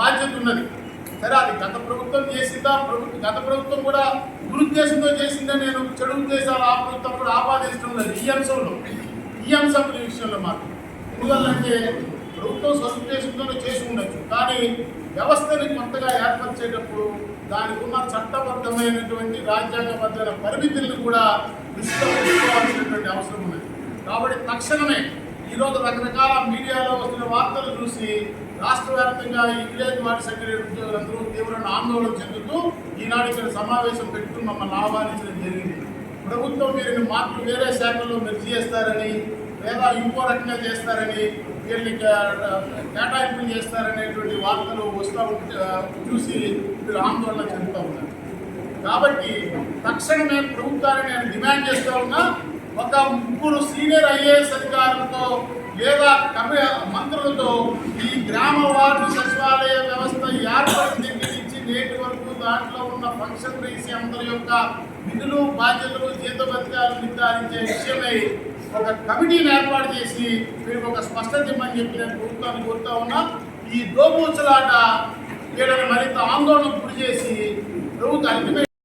బాధ్యత ఉన్నది. సరే అది గత ప్రభుత్వం చేసిందా? ప్రభుత్వం గత ప్రభుత్వం కూడా దురుద్దేశంతో చేసిందా నేను. చెడు ఉద్దేశాలు ఆ ప్రభుత్వం కూడా ఆపాదించడం లేదు. ఈ అంశంలో ఈ అంశం విషయంలో మాత్రం ఎందువల్లంటే ప్రభుత్వం సదుద్దేశంతోనే చేసి ఉండొచ్చు. కానీ వ్యవస్థని కొత్తగా ఏర్పరిచేటప్పుడు దానికి ఉన్న చట్టబద్ధమైనటువంటి రాజ్యాంగబద్ధమైన పరిమితులను కూడా దృష్టిలో పెట్టుకోవాల్సినటువంటి అవసరం ఉన్నది. కాబట్టి తక్షణమే ఈరోజు రకరకాల మీడియాలో వస్తున్న వార్తలు చూసి రాష్ట్ర వ్యాప్తంగా ఈ విలేజ్ వార్డు సెక్రటరీ ఉద్యోగులందరూ తీవ్రమైన ఆందోళన చెందుతూ ఈనాడు ఇక్కడ సమావేశం పెట్టుకుని మమ్మల్ని ఆహ్వానించడం జరిగింది. ప్రభుత్వం వీరిని మార్పులు వేరే శాఖల్లో మెర్జీ చేస్తారని లేదా ఇంకో రకంగా చేస్తారని వీళ్ళని కేటాయింపులు చేస్తారనేటువంటి వార్తలు వస్తూ చూసి మీరు ఆందోళన చెందుతూ ఉన్నారు. కాబట్టి తక్షణమే ప్రభుత్వాన్ని నేను డిమాండ్ చేస్తూ ఉన్నా ఒక ముగ్గురు సీనియర్ ఐఏఎస్ అధికారులతో లేదా కమి మంత్రులతో ఈ గ్రామ వార్డు సచివాలయ వ్యవస్థ ఏర్పడిన దగ్గర నుంచి నేటి వరకు దాంట్లో ఉన్న ఫంక్షనరీస్ అందరి యొక్క విధులు బాధ్యతలు జీతభత్యాలు నిర్ధారించే విషయమై ఒక కమిటీని ఏర్పాటు చేసి మీరు ఒక స్పష్టత ఇవ్వని చెప్పి నేను ప్రభుత్వాన్ని కోరుతా ఉన్నా. ఈ దోపూచలాట వీళ్ళని మరింత ఆందోళనకు గురి చేసి ప్రభుత్వ